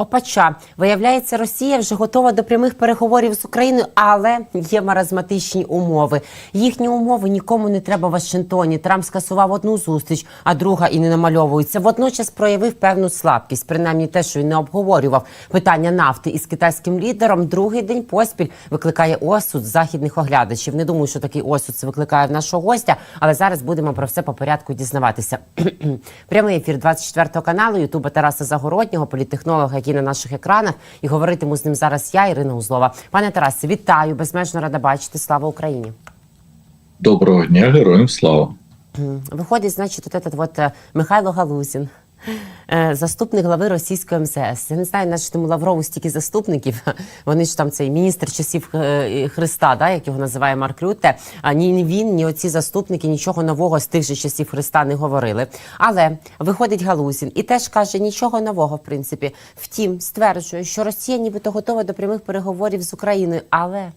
Опача, виявляється, Росія вже готова до прямих переговорів з Україною, але є маразматичні умови. Їхні умови нікому не треба в Вашингтоні. Трамп скасував одну зустріч, а друга і не намальовується. Водночас проявив певну слабкість, принаймні те, що він не обговорював питання нафти із китайським лідером. Другий день поспіль викликає осуд західних оглядачів. Не думаю, що такий осуд це викликає в нашого гостя, але зараз будемо про все по порядку дізнаватися. Прямий ефір 24 каналу Ютуба Тараса Загороднього, політтехнолога, який на наших екранах, і говоритиму з ним зараз я, Ірина Узлова. Пане Тарасе, вітаю! Безмежно рада бачити. Слава Україні! Доброго дня, героям слава. Виходить, значить, от этот вот е, Михайло Галузін, заступник глави російської МЗС. Я не знаю, наче тому Лаврову стільки заступників. Вони ж там цей міністр часів е, Христа, да, як його називає Марк Рютте. Ні він, ні оці заступники нічого нового з тих же часів Христа не говорили. Але виходить Галузін і теж каже нічого нового, в принципі. Втім, стверджує, що Росія нібито готова до прямих переговорів з Україною, але.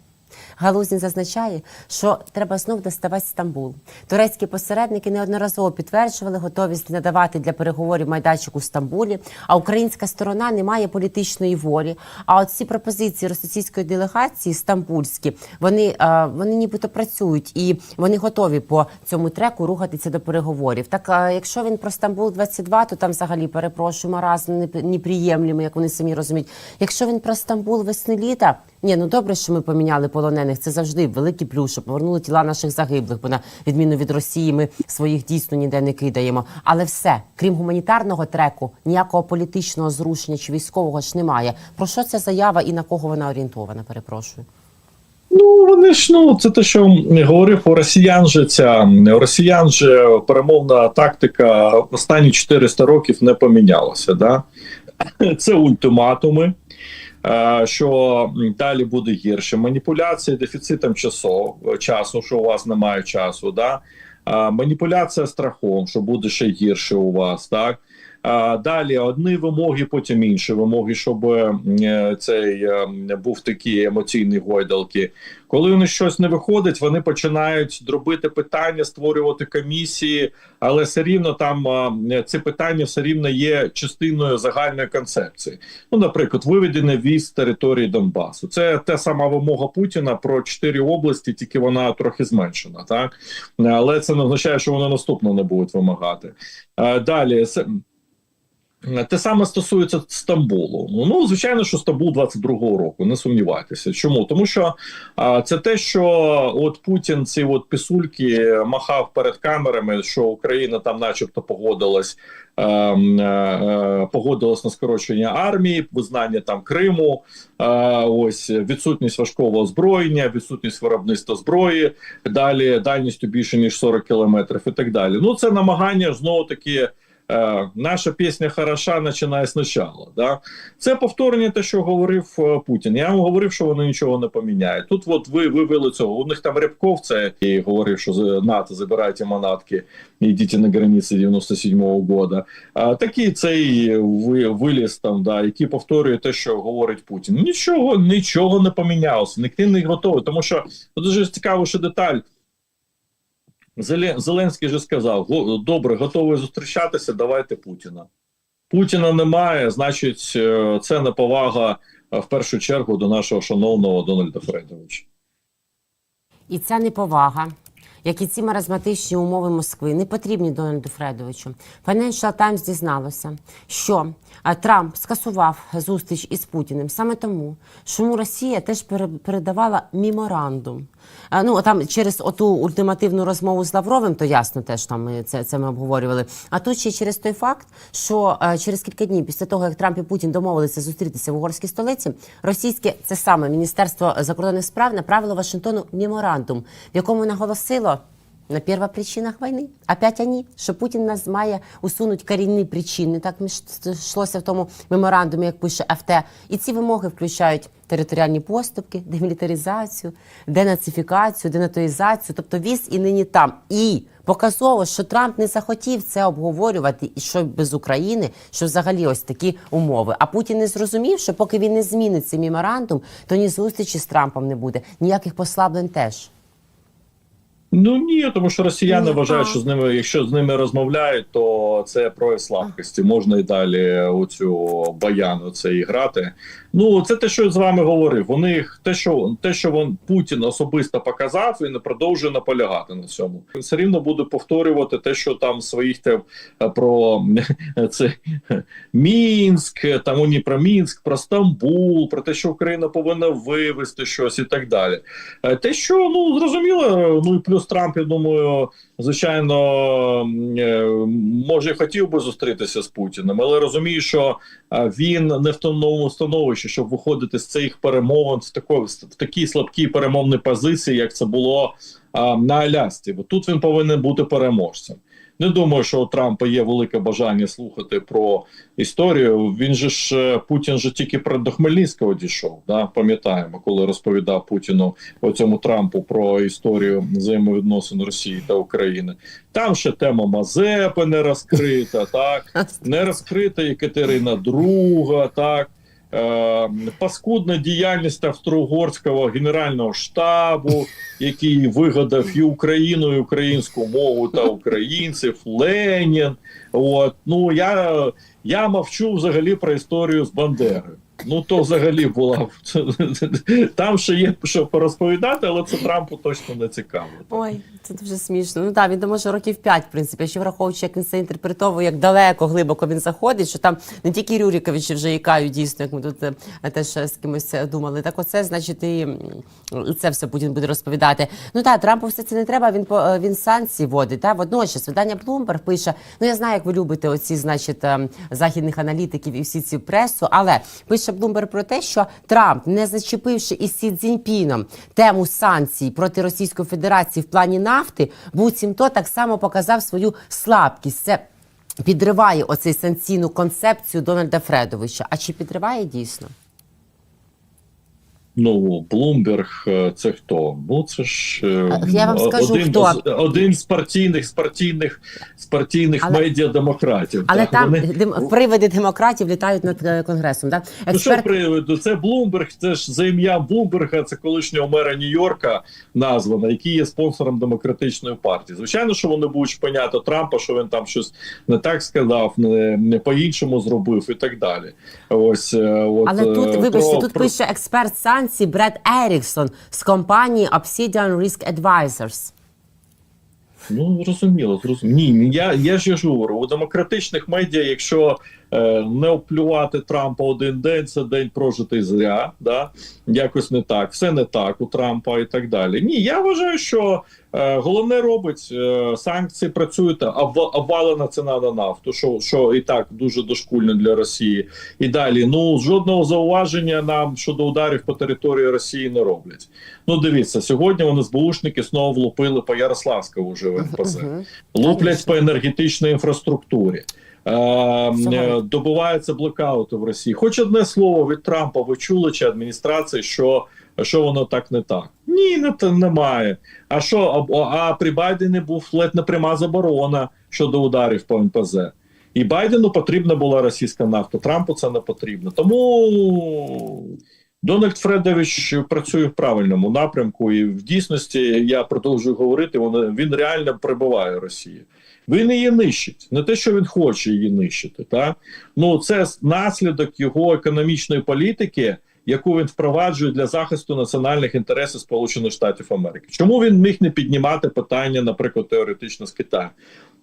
Галузін зазначає, що треба знов доставати Стамбул. Турецькі посередники неодноразово підтверджували готовість надавати для переговорів майданчик у Стамбулі. А українська сторона не має політичної волі. А от ці пропозиції російської делегації стамбульські, вони, е, вони нібито працюють і вони готові по цьому треку рухатися до переговорів. Так е, якщо він про Стамбул 22 то там взагалі перепрошую маразм непри- неприємлемий, як вони самі розуміють. Якщо він про Стамбул весни літа. Ні, ну добре, що ми поміняли полонених. Це завжди великий плюс, що повернули тіла наших загиблих. Бо на відміну від Росії, ми своїх дійсно ніде не кидаємо. Але все, крім гуманітарного треку, ніякого політичного зрушення чи військового ж немає. Про що ця заява і на кого вона орієнтована? Перепрошую. Ну вони ж ну це те, що говорив у росіян же ця у росіян же перемовна тактика останні 400 років не помінялася. Да? Це ультиматуми. Е, Що далі буде гірше. Маніпуляції дефіцитом часу, часу, що у вас немає часу, да? Е, маніпуляція страхом, що буде ще гірше у вас, так Далі одні вимоги, потім інші вимоги, щоб е, цей е, був такі емоційні гойдалки. Коли них щось не виходить, вони починають дробити питання, створювати комісії, але все рівно там ці питання все рівно є частиною загальної концепції. Ну, наприклад, виведення військ з території Донбасу. Це та сама вимога Путіна про чотири області, тільки вона трохи зменшена, так але це не означає, що вони наступно не будуть вимагати. Е, Далі те саме стосується Стамбулу. Ну, звичайно, що Стамбул 22-го року, не сумнівайтеся. Чому? Тому що а, це те, що от Путін ці от пісульки махав перед камерами, що Україна там, начебто, погодилась, е, е, е, погодилась на скорочення армії, визнання там Криму, е, ось відсутність важкого озброєння, відсутність виробництва зброї, далі дальністю більше ніж 40 кілометрів і так далі. Ну це намагання знову таки. Е, наша пісня хороша починає спочатку. Да? Це повторення те, що говорив е, Путін. Я вам говорив, що вони нічого не поміняють. Тут от ви вивели цього. У них там Рябков це і говорив, що НАТО забирайте манатки, йдіть на границі 97-го года. А такий цей виліз там, да, який повторює те, що говорить Путін. Нічого, нічого не помінялося. Ніхто не готовий, тому що дуже цікава ще деталь. Зеле- Зеленський же сказав: добре, готовий зустрічатися, давайте Путіна. Путіна немає, значить, е, це неповага е, в першу чергу до нашого шановного Дональда Фредовича. І ця неповага, як і ці маразматичні умови Москви, не потрібні Дональду Фредовичу. Financial Times дізналося, що Трамп скасував зустріч із Путіним саме тому, що Росія теж пере- передавала меморандум. Ну там через оту ультимативну розмову з Лавровим, то ясно, теж там це, це ми обговорювали. А тут ще через той факт, що е, через кілька днів після того, як Трамп і Путін домовилися зустрітися в угорській столиці, російське це саме міністерство закордонних справ направило Вашингтону меморандум, в якому наголосило. На первопричинах війни. Опять вони, що Путін нас має усунути корінні причини. Так йшлося в тому меморандумі, як пише ФТ. І ці вимоги включають територіальні поступки, демілітаризацію, денацифікацію, денатоїзацію, тобто віз і нині там. І показово, що Трамп не захотів це обговорювати, і що без України, що взагалі ось такі умови. А Путін не зрозумів, що поки він не змінить цей меморандум, то ні зустрічі з Трампом не буде, ніяких послаблень теж. Ну ні, тому що росіяни Ну, вважають, що з ними, якщо з ними розмовляють, то це прояв слабкості. Можна і далі оцю баяну це і грати. Ну це те, що я з вами говорив. Них те, що те, що він Путін особисто показав, він продовжує наполягати на цьому. Він все рівно буде повторювати те, що там своїх те е, про це Мінськ, там у про Мінськ, про Стамбул, про те, що Україна повинна вивести щось і так далі. Е, Те, що ну зрозуміло, ну і плюс Трамп, я думаю, звичайно, е, може хотів би зустрітися з Путіним, але розумію, що е, він не в тому становищі, щоб виходити з цих перемовин в такої в такій слабкій перемовній позиції, як це було а, на Алясці. Бо тут він повинен бути переможцем. Не думаю, що у Трампа є велике бажання слухати про історію. Він же ж е, Путін же тільки про до Хмельницького дійшов. Да? Пам'ятаємо, коли розповідав Путіну оцьому Трампу про історію взаємовідносин Росії та України. Там ще тема Мазепи не розкрита, так не розкрита Екатерина II, так. Е, паскудна діяльність австро-угорського генерального штабу, який вигадав і Україну, і українську мову та українців, Ленін. От ну я, я мовчу взагалі про історію з Бандерою. Ну то взагалі була там ще є що порозповідати, але це Трампу точно не цікаво. Ой, це дуже смішно. Ну так, він там може років 5, в принципі, ще враховуючи, як він це інтерпретовує, як далеко, глибоко він заходить, що там не тільки Рюріковичі вже ікають дійсно, як ми тут е, теж з кимось думали. Так оце, значить, і це все Путін буде розповідати. Ну так, Трампу все це не треба, він, е, він санкції вводить. Та? Водночас, видання Bloomberg пише, ну я знаю, як ви любите оці, значить, е, західних аналітиків і всі ці пресу, але пише Bloomberg про те, що Трамп, не зачепивши із Сі Цзіньпіном тему санкцій проти Російської Федерації в плані нафти, буцімто так само показав свою слабкість. Це підриває оцей санкційну концепцію Дональда Фредовича. А чи підриває дійсно? Ну, Блумберг, е, це хто? Ну це ж е, я вам скажу, один, хто. один з партійних з партійних з партійних Але- медіадемократів. Але Так, там вони- дем- привиди демократів літають над е, конгресом. Да? Ну, що Експерт... приводу? Це Блумберг, це ж за ім'я Блумберга, це колишнього мера Нью-Йорка названа, який є спонсором демократичної партії. Звичайно, що вони будуть шпиняти Трампа, що він там щось не так сказав, не, не по-іншому зробив і так далі. Ось от, Але тут, вибачте, про- тут пише експерт санкцій Бред Еріксон з компанії Obsidian Risk Advisors. Ну, зрозуміло, зрозуміло. Ні, я, я ж говорю, у демократичних медіа, якщо не оплювати Трампа один день, це день прожитий зря, да? якось не так, все не так у Трампа і так далі. Ні, я вважаю, що е, головне робить е, санкції працюють, обва- обвалена ціна на нафту, що, що і так дуже дошкульно для Росії. І далі, ну жодного зауваження нам щодо ударів по території Росії не роблять. Ну, дивіться, сьогодні вони СБУшники знову влупили по Ярославському вже в НПЗ. Луплять по енергетичній інфраструктурі. Е, Саме. е, добуваються блокаути в Росії. Хоч одне слово від Трампа ви чули чи адміністрації, що, що воно так не так. Ні, не немає. А що а, а при Байдені був ледь не пряма заборона щодо ударів по НПЗ. І Байдену потрібна була російська нафта. Трампу це не потрібно. Тому Дональд Фредович працює в правильному напрямку, і в дійсності я продовжую говорити. Він, реально прибиває Росію. Він її нищить, не те, що він хоче її нищити. Та? Ну це наслідок його економічної політики, яку він впроваджує для захисту національних інтересів Сполучених Штатів Америки. Чому він міг не піднімати питання, наприклад, теоретично з Китаю?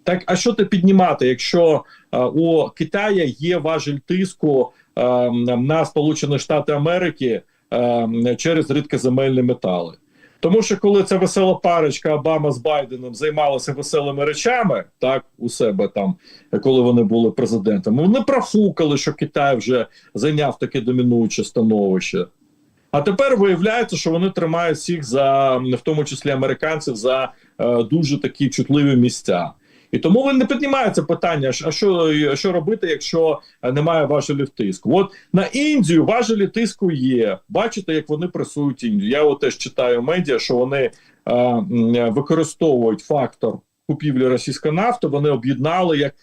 Так, а що ти піднімати, якщо е, у Китаї є важель тиску е, на Сполучені Штати Америки е, через рідкоземельні метали? Тому що коли ця весела парочка Обама з Байденом займалася веселими речами, так у себе там, коли вони були президентами, вони профукали, що Китай вже зайняв таке домінуюче становище. А тепер виявляється, що вони тримають всіх за, в тому числі американців, за е, дуже такі чутливі місця. І тому не піднімається питання, а що, що робити, якщо е, немає важелів тиску. От на Індію важелі тиску є. Бачите, як вони пресують Індію. Я от теж читаю медіа, що вони е, використовують фактор купівлі російської нафти. Вони об'єднали як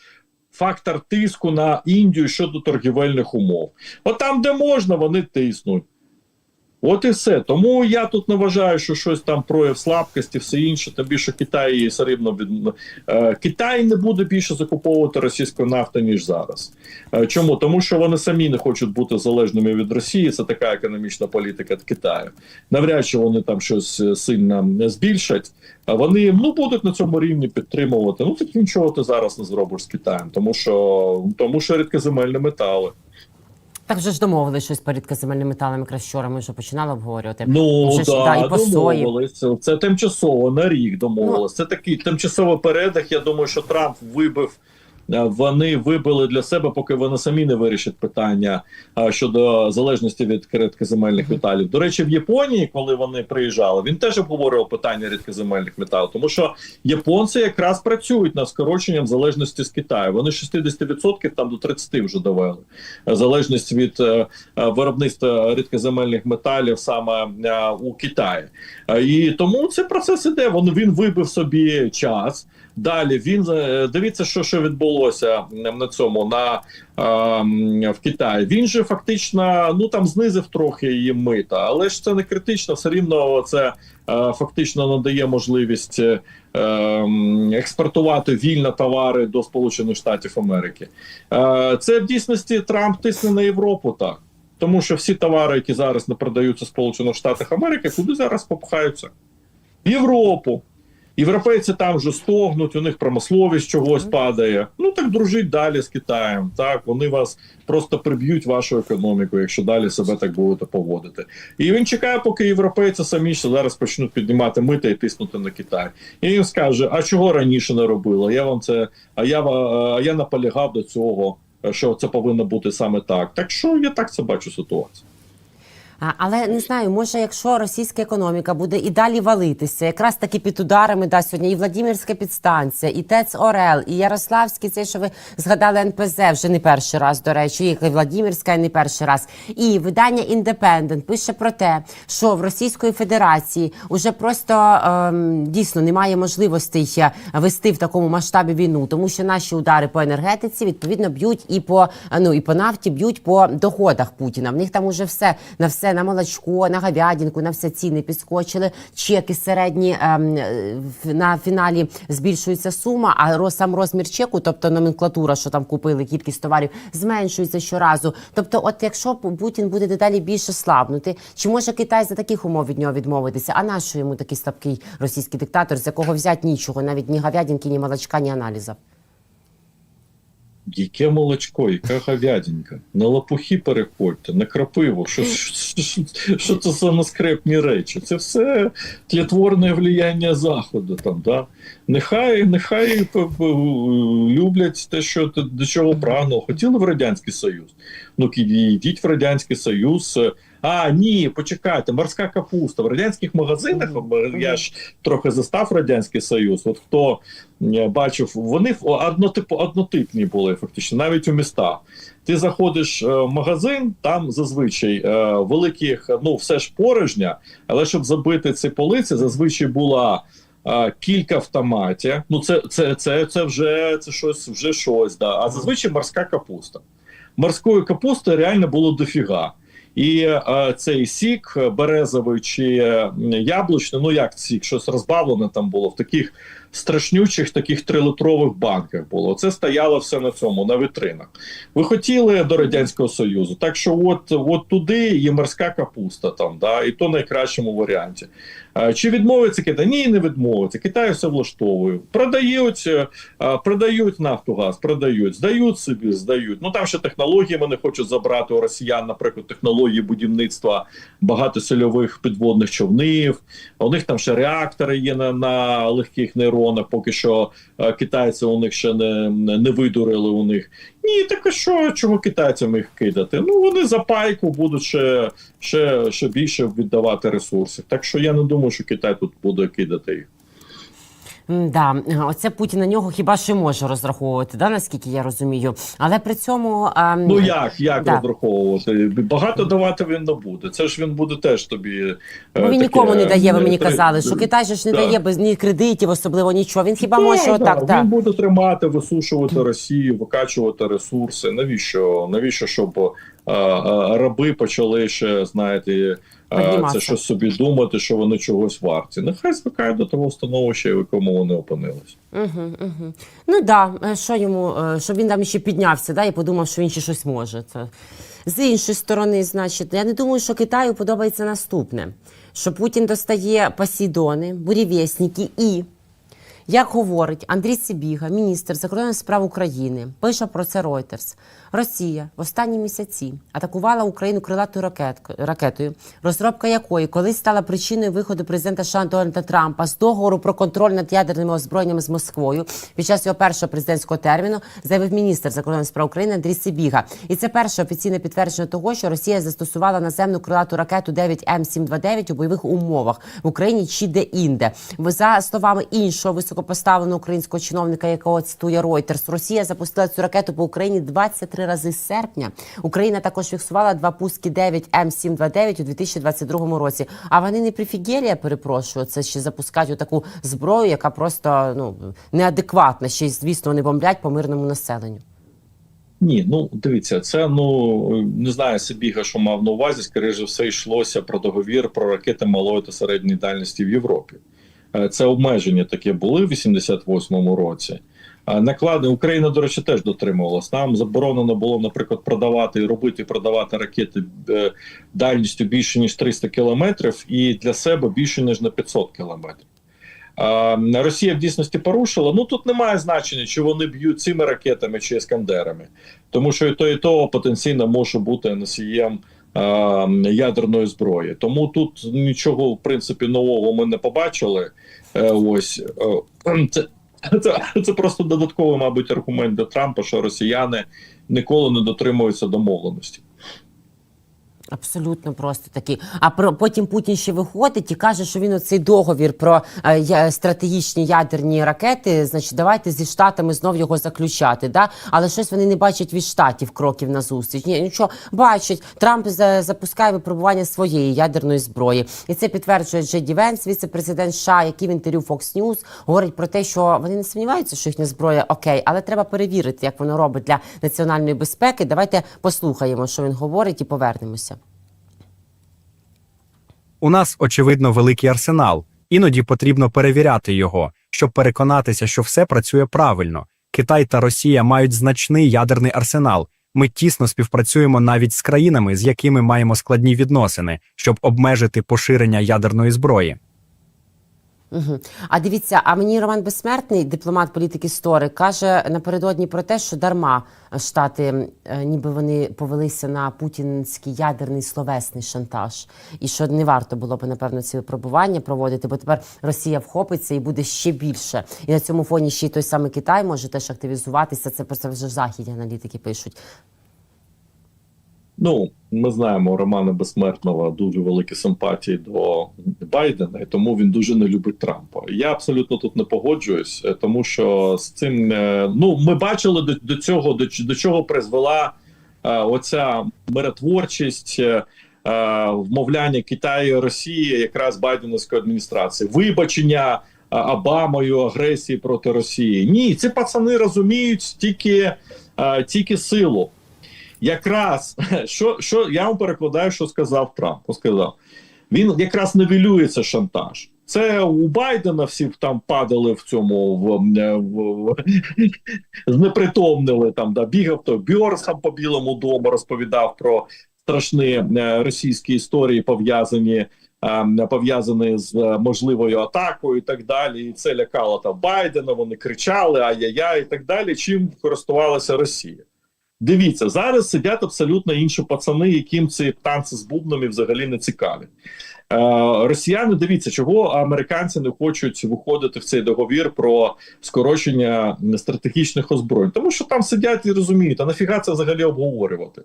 фактор тиску на Індію щодо торгівельних умов. От там, де можна, вони тиснуть. От і все. Тому я тут не вважаю, що щось там прояв слабкості, все інше. Тим більше Китай все рівно від е, Китай не буде більше закуповувати російської нафти ніж зараз. Е, чому? Тому що вони самі не хочуть бути залежними від Росії. Це така економічна політика Китаю. Навряд чи вони там щось е, сильно збільшать. Вони ну будуть на цьому рівні підтримувати. Ну так нічого ти зараз не зробиш з Китаєм, тому що тому що рідкоземельні метали. Так вже ж домовили щось перед рідкоземельним металам, якраз вчора ми вже починали обговорювати. Ну Вже ж, да, да, і по домовились. Це тимчасово на рік домовились. Це такий тимчасовий передих. Я думаю, що Трамп вибив. Е, Вони вибили для себе, поки вони самі не вирішать питання щодо залежності від рідкоземельних металів. До речі, в Японії, коли вони приїжджали, він теж обговорював питання рідкоземельних металів, тому що японці якраз працюють над скороченням залежності з Китаю. Вони 60% там до 30% вже довели Е, залежність від е, е, виробництва рідкоземельних металів саме е, у Китаї. Е, І тому цей процес іде. Він, він вибив собі час. Далі він е, дивіться, що, що відбулося на цьому на е, в Китаї. Він же фактично ну там знизив трохи її мита, але ж це не критично. Все рівно це е, фактично надає можливість е, ем, експортувати вільно товари до Сполучених Штатів Америки. Е, Це в дійсності Трамп тисне на Європу так. Тому що всі товари, які зараз не продаються в Сполучених Штатах Америки, куди зараз попхаються? В Європу. Європейці там вже стогнуть, у них промисловість чогось падає. Ну так дружіть далі з Китаєм. Так вони вас просто приб'ють вашу економіку, якщо далі себе так будете поводити. І він чекає, поки європейці самі ще зараз почнуть піднімати мита і тиснути на Китай. І він скаже: а чого раніше не робили? Я вам це, а я а я наполягав до цього, що це повинно бути саме так. Так що я так це бачу ситуацію. Але не знаю, може, якщо російська економіка буде і далі валитися, якраз таки під ударами да сьогодні і Владимирська підстанція, і ТЕЦ Орел, і Ярославський, цей, що ви згадали НПЗ вже не перший раз, до речі, і Владимирська не перший раз. І видання Індепендент пише про те, що в Російської Федерації вже просто ем, дійсно немає можливостей е, вести в такому масштабі війну, тому що наші удари по енергетиці відповідно б'ють і по ну і по нафті, б'ють по доходах Путіна. В них там уже все на все на молочко, на говядинку, на все ціни підскочили. Чеки середні ем, на фіналі збільшується сума, а сам розмір чеку, тобто номенклатура, що там купили, кількість товарів, зменшується щоразу. Тобто, от якщо Путін буде дедалі більше слабнути, чи може Китай за таких умов від нього відмовитися? А нащо йому такий слабкий російський диктатор, з якого взяти нічого, навіть ні говядинки, ні молочка, ні аналізів? Яке молочко, яка говядинка? На лопухи переходьте, на крапиву. Що, що, що, що це за наскрепні речі? Це все тлітворне влияння Заходу. Там, да? Нехай, нехай п- п- люблять те, що до чого прагнуло. Хотіли в Радянський Союз. Ну, йдіть в Радянський Союз. А, ні, почекайте, морська капуста. В радянських магазинах я ж трохи застав Радянський Союз. От хто бачив, вони однотипу, однотипні були фактично, навіть у містах. Ти заходиш е, в магазин, там зазвичай е, великих, ну все ж порожня, але щоб забити ці полиці, зазвичай була. е, Кілька автоматів, ну це, це, це, це вже це щось, вже щось, да. А зазвичай морська капуста. Морської капусти реально було дофіга. І е, цей сік е, березовий чи е, яблучний, ну як сік, щось розбавлене там було в таких страшнючих, таких трилитрових банках було. Це стояло все на цьому, на витринах. Ви хотіли до радянського союзу, так що от, от туди є морська капуста, там да, і то найкращому варіанті. Чи відмовиться Китай? Ні, не відмовиться. Китай все влаштовує. Продають, е, продають нафтогаз, продають, здають собі, здають. Ну там ще технології вони хочуть забрати у росіян, наприклад, технології будівництва багатосильових підводних човнів. У них там ще реактори є на, на легких нейронах. Поки що е, китайці у них ще не, не видурили у них. Ні, так а що, чому китайцям їх кидати? Ну вони за пайку будуть ще, ще, ще більше віддавати ресурсів. Так що я не думаю, що Китай тут буде кидати їх. Да, оце Путін на нього хіба що може розраховувати, да, наскільки я розумію. Але при цьому ем, Ну як, як Да. розраховувати? Багато давати він не буде. Це ж він буде теж тобі. е, Бо він таке, нікому не дає, ви мені е, казали, що Китай же ж не Да. дає без ні кредитів, особливо нічого. Він хіба Да, може да, отак, Він так. буде тримати, висушувати Росію, викачувати ресурси. Навіщо? Навіщо, щоб а, а, раби почали ще, знаєте, а, Підніматися. це щось собі думати, що вони чогось варті. Нехай звикають до того становища, в якому вони опинились. Угу, угу. Ну да, е, що йому, е, щоб він там ще піднявся, да, і подумав, що він ще щось може. Це. З іншої сторони, значить, я не думаю, що Китаю подобається наступне: що Путін достає посідони, бурєвєсники і. Як говорить Андрій Сибіга, міністр закордонних справ України, пише про це Reuters. Росія в останні місяці атакувала Україну крилатою ракетою, розробка якої колись стала причиною виходу президента США Дональда Трампа з договору про контроль над ядерними озброєннями з Москвою під час його першого президентського терміну, заявив міністр закордонних справ України Андрій Сибіга. І це перше офіційне підтвердження того, що Росія застосувала наземну крилату ракету 9М729 у бойових умовах в Україні чи де-інде. За словами іншого високопоставленого українського чиновника, якого цитує Reuters, Росія запустила цю ракету по Україні 23 рази з серпня. Україна також фіксувала два пуски 9М729 у 2022 році. А вони не прифігелі, я перепрошую, це ще запускають таку зброю, яка просто ну неадекватна. Ще й звісно вони бомблять по мирному населенню. Ні, ну дивіться, це ну не знаю, Сибіга, що мав на увазі, скоріше все, йшлося про договір про ракети малої та середньої дальності в Європі. Е, Це обмеження таке були в 88-му році. Наклади Україна, до речі, теж дотримувалась. Нам заборонено було, наприклад, продавати і робити продавати ракети е, дальністю більше ніж 300 кілометрів, і для себе більше ніж на 500 кілометрів. Росія в дійсності порушила. Ну тут немає значення, чи вони б'ють цими ракетами чи іскандерами, тому що і то, і то потенційно може бути носієм ядерної зброї. Тому тут нічого в принципі нового ми не побачили. Е, ось е, це, це, це просто додатковий, мабуть, аргумент для Трампа, що росіяни ніколи не дотримуються домовленості. Абсолютно просто такі. А про потім Путін ще виходить і каже, що він оцей договір про е, стратегічні ядерні ракети. Значить, давайте зі штатами знов його заключати. Да? Але щось вони не бачать від штатів кроків на зустріч. Ні, нічого бачать. Трамп за- запускає випробування своєї ядерної зброї, і це підтверджує Джеді Венс, віце-президент США, який в інтерв'ю Fox News говорить про те, що вони не сумніваються, що їхня зброя окей, але треба перевірити, як воно робить для національної безпеки. Давайте послухаємо, що він говорить, і повернемося. У нас, очевидно, великий арсенал. Іноді потрібно перевіряти його, щоб переконатися, що все працює правильно. Китай та Росія мають значний ядерний арсенал. Ми тісно співпрацюємо навіть з країнами, з якими маємо складні відносини, щоб обмежити поширення ядерної зброї. Угу. А дивіться, а мені Роман Безсмертний, дипломат, політик історик, каже напередодні про те, що дарма штати, е, ніби вони повелися на путінський ядерний словесний шантаж, і що не варто було б напевно ці випробування проводити, бо тепер Росія вхопиться і буде ще більше. І на цьому фоні ще й той самий Китай може теж активізуватися. Це про це вже західні аналітики пишуть. Ну, ми знаємо Романа Безсмертного дуже великі симпатії до Байдена, і тому він дуже не любить Трампа. Я абсолютно тут не погоджуюсь, е, тому що з цим е, ну ми бачили до, до цього, до, до чого призвела е, оця миротворчість. е, Вмовляння Китаю і Росії якраз Байденівської адміністрації, вибачення Обамою агресії проти Росії. Ні, ці пацани розуміють тільки, тільки силу якраз що, що я вам перекладаю, що сказав Трамп. Сказав, він якраз нивелюється шантаж. Це у Байдена всі там падали в цьому в, в, в знепритомнили там, да, бігав то Бьорс там по Білому дому розповідав про страшні е, російські історії, пов'язані. е, Пов'язані з е, можливою атакою і так далі, і це лякало там Байдена. Вони кричали ай-яй-яй і так далі. Чим користувалася Росія? Дивіться, зараз сидять абсолютно інші пацани, яким ці танці з бубнами взагалі не цікаві. Е, росіяни, дивіться, чого американці не хочуть виходити в цей договір про скорочення стратегічних озброєнь, тому що там сидять і розуміють, а нафіга це взагалі обговорювати.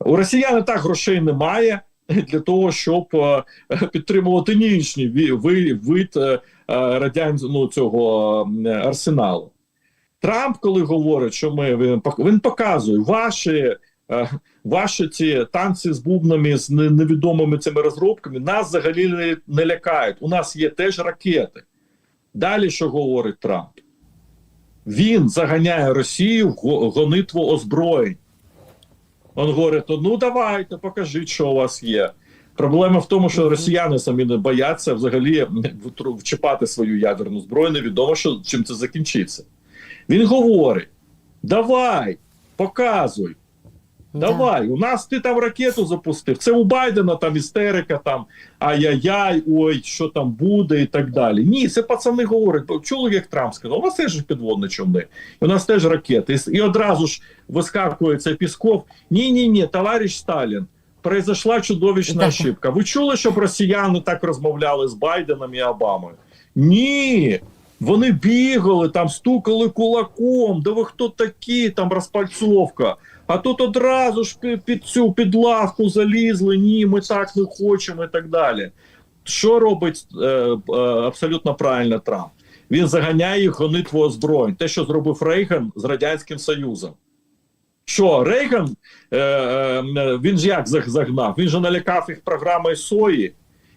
У росіян так грошей немає для того, щоб е, підтримувати нинішній вид е, е, ну, цього арсеналу. Трамп, коли говорить, що ми він, він показує ваші, е, ваші ці танці з бубнами, з невідомими цими розробками, нас взагалі не, не лякають. У нас є теж ракети. Далі що говорить Трамп? Він заганяє Росію в гонитву озброєнь. Он говорить: ну давайте, покажіть, що у вас є. Проблема в тому, що росіяни самі не бояться взагалі вчіпати свою ядерну зброю. Невідомо, що чим це закінчиться. Він говорить: давай, показуй. Давай, у нас ти там ракету запустив. Це у Байдена там істерика, там ай-яй-яй, ой, що там буде, і так далі. Ні, це пацани говорять. Чули, як Трамп сказав, у нас теж підводні човни, і у нас теж ракети. І, одразу ж вискакує цей Пісков. Ні, ні, ні, товариш Сталін. Произошла чудовищна Так. ошибка. Ви чули, щоб росіяни так розмовляли з Байденом і Обамою? Ні. Вони бігали, там стукали кулаком. Да ви хто такі? Там розпальцовка. А тут одразу ж під, цю під лавку залізли. Ні, ми так не хочемо і так далі. Що робить е, е, абсолютно правильно Трамп? Він заганяє їх гонитву озброєнь. Те, що зробив Рейган з Радянським Союзом. Що Рейган, е, е, він ж як загнав? Він же налякав їх програмою сої,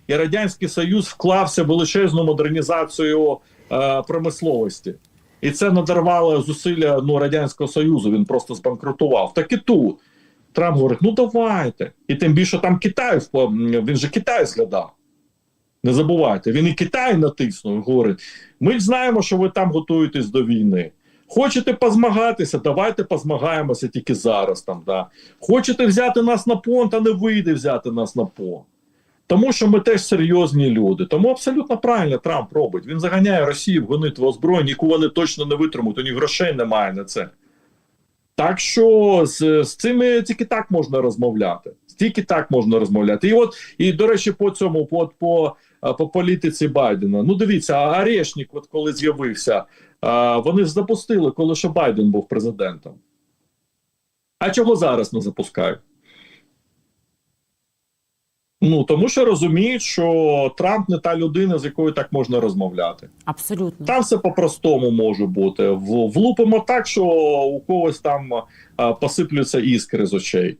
і Радянський Союз вклався в величезну модернізацію е, промисловості. І це надарвало зусилля ну, Радянського Союзу, він просто збанкрутував. Так і тут. Трамп говорить: ну давайте. І тим більше там Китай, він же Китай згадав. Не забувайте, він і Китай натиснув і говорить: ми знаємо, що ви там готуєтесь до війни. Хочете позмагатися, давайте позмагаємося тільки зараз. Там, да. Хочете взяти нас на понт, а не вийде взяти нас на понт. Тому що ми теж серйозні люди. Тому абсолютно правильно Трамп робить. Він заганяє Росію в гонитву озброєнь, яку вони точно не витримують, у них грошей немає на це. Так що з, з цими тільки так можна розмовляти. Тільки так можна розмовляти. І от, і до речі, по цьому, по, по, по політиці Байдена. Ну, дивіться, а Арешник, от коли з'явився, вони ж запустили, коли ще Байден був президентом. А чого зараз не запускають? Ну, тому що розуміють, що Трамп не та людина, з якою так можна розмовляти. Абсолютно. Там все по-простому може бути. Влупимо так, що у когось там а, посиплються іскри з очей.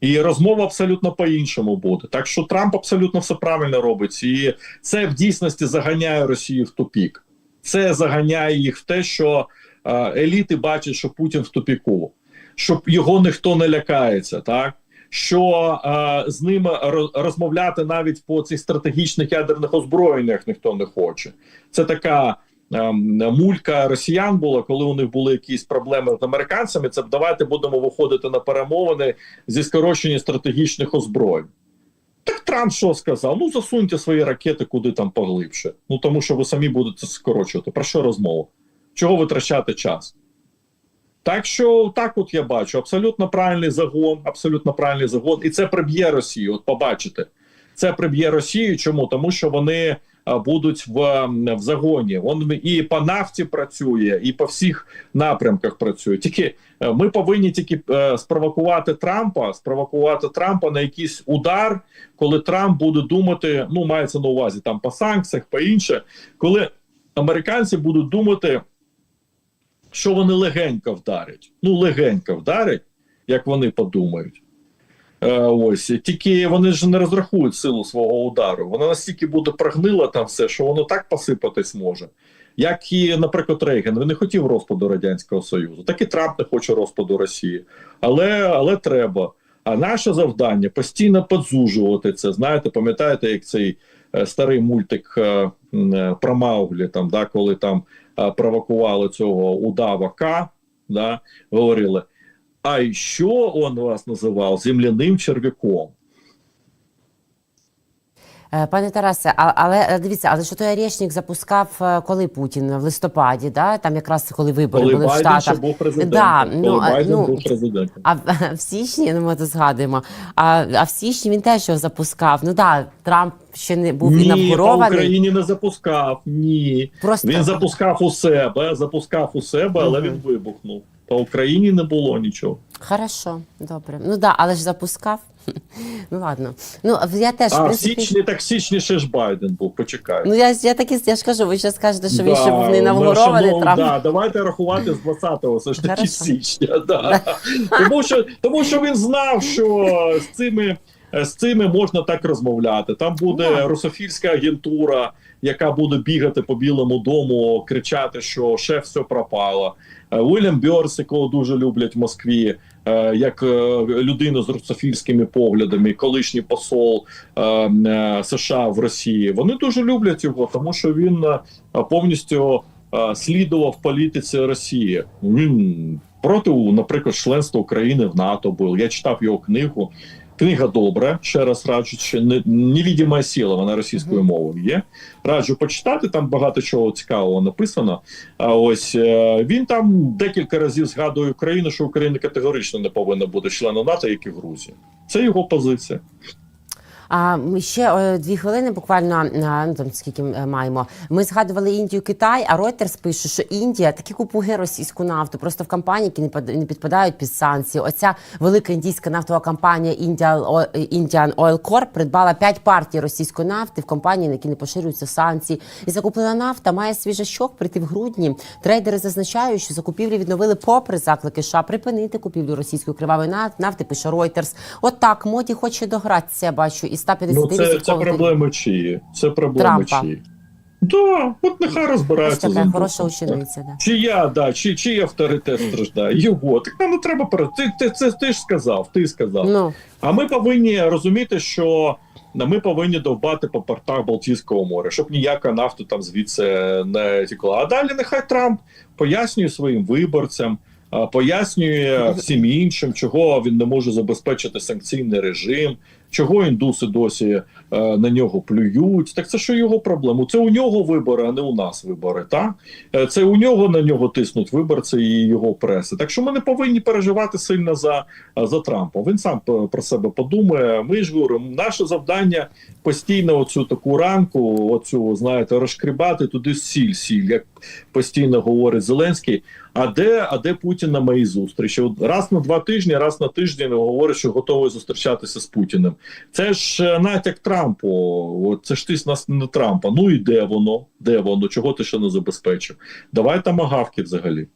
І розмова абсолютно по-іншому буде. Так що Трамп абсолютно все правильно робить. І це в дійсності заганяє Росію в тупік. Це заганяє їх в те, що а, еліти бачать, що Путін в тупіку, що його ніхто не лякається, так? Що а, з ним роз- розмовляти навіть по цих стратегічних ядерних озброєннях ніхто не хоче. Це така ем, мулька росіян була, коли у них були якісь проблеми з американцями. Це давайте будемо виходити на перемовини зі скорочення стратегічних озброєнь. Так Трамп що сказав? Ну засуньте свої ракети куди там поглибше. Ну тому що ви самі будете скорочувати. Про що розмова? Чого витрачати час? Так що так от я бачу абсолютно правильний загон, абсолютно правильний загон, і це приб'є Росію. От побачите, це приб'є Росію. Чому? Тому що вони будуть в, в загоні. Він і по нафті працює, і по всіх напрямках працює. Тільки е, ми повинні тільки е, спровокувати Трампа, спровокувати Трампа на якийсь удар, коли Трамп буде думати, ну мається на увазі там по санкціях, по інше, коли американці будуть думати що вони легенько вдарять. Ну, легенько вдарять, як вони подумають. Е, ось тільки вони ж не розрахують силу свого удару. Вона настільки буде прогнила там все, що воно так посипатись може. Як і, наприклад, Рейган, він не хотів розпаду Радянського Союзу, так і Трамп не хоче розпаду Росії. Але, але треба. А наше завдання постійно подзужувати це. Знаєте, пам'ятаєте, як цей е, старий мультик е, про Мауглі, там, да, коли там е, провокували цього удава К, да, говорили. А що он вас називав земляним черв'яком? Е, Пане Тарасе, але е, дивіться, але що той Орешник запускав е, коли Путін в листопаді, да? там якраз коли вибори Коли були в Байден ще Штатах. був президентом. Да, коли ну, Байден ну, був президентом. А в, в січні, ну ми це згадуємо. А, а в січні він теж його запускав. Ну так, Трамп ще не був Ні, інавгурований. Україні не запускав. Ні. Просто Він запускав у себе, запускав у себе, але він вибухнув. По Україні не було нічого. Хорошо, добре. Ну да, але ж запускав. Ну ладно. Ну я теж а в принципі. січні, так січні ще ж Байден був, почекай. Ну я, я таки я ж кажу, ви ще скажете, що він Да, ще був не ну, інавгурований шановні, Трамп. Да, давайте рахувати з 20-го, все ж таки січня. Да. тому, що, тому що він знав, що з цими, з цими можна так розмовляти. Там буде Да. русофільська агентура, яка буде бігати по Білому дому, кричати, що шеф все пропало. Е, Уільям Бьорс, якого дуже люблять в Москві, е, як е, людина з русофільськими поглядами, колишній посол США в Росії. Вони дуже люблять його, тому що він повністю слідував політиці Росії. Він проти, наприклад, членства України в НАТО був. Я читав його книгу. Книга добра, ще раз раджу, ще не невідима сіла. вона російською мовою є. Раджу почитати, там багато чого цікавого написано. А ось е, він там декілька разів згадує Україну, що Україна категорично не повинна бути членом НАТО, як і Грузія. Це його позиція. А ще е, дві хвилини, буквально ну там скільки е, маємо. Ми згадували Індію, Китай, а Reuters пише, що Індія такі купує російську нафту, просто в компанії, які не підпадають під санкції. Оця велика індійська нафтова компанія Indian Oil- Corp придбала п'ять партій російської нафти в компанії, на які не поширюються санкції. І закуплена нафта має свіжачок прийти в грудні. Трейдери зазначають, що закупівлі відновили попри заклики США припинити купівлю російської кривавої нафти. Пише Reuters. От моді хоче догратися. Бачу, і 150 Ну це, це проблеми чиї. Це проблеми Трампа. чиї. Да, от нехай розбирається. з така хороша учениця. Да. Чия, да, чи, чий авторитет страждає? Його. Так нам не треба пере. Ти, ти, це ти ж сказав, ти сказав. Ну А ми повинні розуміти, що ми повинні довбати по портах Балтійського моря, щоб ніяка нафта там звідси не тікла. А далі нехай Трамп пояснює своїм виборцям, пояснює всім іншим, чого він не може забезпечити санкційний режим, чого індуси досі е, на нього плюють. Так це що його проблема? Це у нього вибори, а не у нас вибори. Так Е, це у нього на нього тиснуть виборці і його преси. Так що ми не повинні переживати сильно за, за Трампа. Він сам про себе подумає. Ми ж говоримо, наше завдання постійно оцю таку ранку, оцю знаєте, розшкрібати туди сіль, сіль, як постійно говорить Зеленський. А де, а де Путін на моїй зустрічі? От раз на два тижні, раз на тиждень говорить, що готовий зустрічатися з Путіним. Це ж е, натяк Трампу. От це ж тиск нас на Трампа. Ну і де воно? Де воно? Чого ти ще не забезпечив? Давай там агавки взагалі.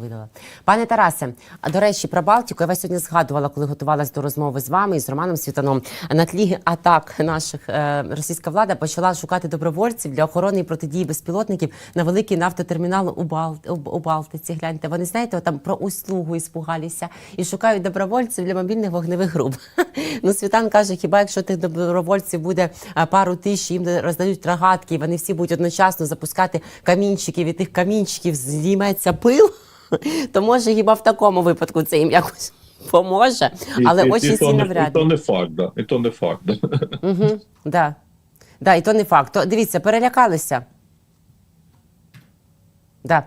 Видала. Пане Тарасе, а до речі, про Балтику я вас сьогодні згадувала, коли готувалась до розмови з вами і з Романом Світаном. На тлі атак наших е, російська влада почала шукати добровольців для охорони і протидії безпілотників на великий нафтотермінал у, Бал... у, Балтиці. Гляньте, вони знаєте, там про услугу іспугалися і шукають добровольців для мобільних вогневих груп. ну, Світан каже, хіба якщо тих добровольців буде пару тисяч, їм роздають рогатки, і вони всі будуть одночасно запускати камінчики, від тих камінчиків зійметься пил. То може хіба в такому випадку це їм якось поможе, але і- очі і, то, не, і то не факт, да. І то не факт. Да. Угу, да. Да, і то не факт. То, дивіться, перелякалися. Да.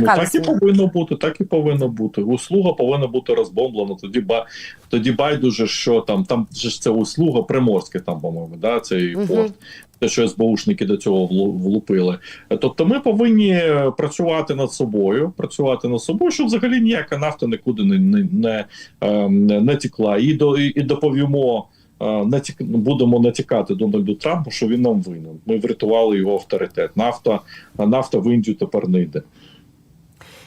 Ну, так і повинно бути, так і повинно бути. Услуга повинна бути розбомблена. Тоді ба тоді байдуже, що там там же ж це услуга приморське, там, по-моєму, да, цей Мгм. порт. Те, що СБУшники до цього влу- влупили. Тобто, ми повинні працювати над собою, працювати над собою, щоб взагалі ніяка нафта нікуди не, не, не, ем, не, не тікла. І до і, і доповімо. е, натік- будемо натякати Дональду Трампу, що він нам винен. Ми врятували його авторитет. Нафта, нафта в Індію тепер не йде.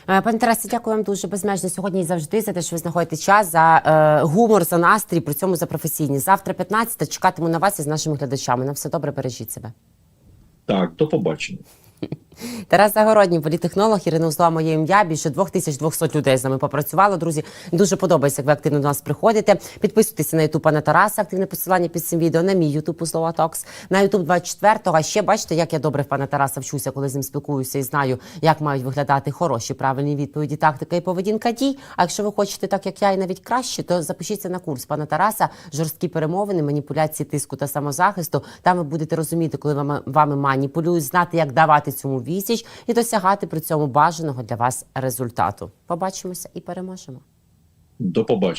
Е, Пане Тарасе, дякую вам дуже безмежно сьогодні і завжди за те, що ви знаходите час за е, гумор, за настрій, при цьому за професійність. Завтра 15 чекатиму на вас із нашими глядачами. На все добре, бережіть себе. Так, до побачення. Тарас Загородній, політехнолог, Ірина Узлова, моє ім'я. Більше 2200 людей з нами попрацювало. Друзі, дуже подобається, як ви активно до нас приходите. Підписуйтеся на Ютуб пана Тараса, активне посилання під цим відео, на мій Ютуб Узлова Токс, на Ютуб 24-го. А ще бачите, як я добре в пана Тараса вчуся, коли з ним спілкуюся і знаю, як мають виглядати хороші правильні відповіді, тактика і поведінка дій. А якщо ви хочете так, як я, і навіть краще, то запишіться на курс пана Тараса, жорсткі перемовини, маніпуляції тиску та самозахисту. Там ви будете розуміти, коли вами, вами маніпулюють, знати, як давати цьому відсіч і досягати при цьому бажаного для вас результату. Побачимося і переможемо. До побачення.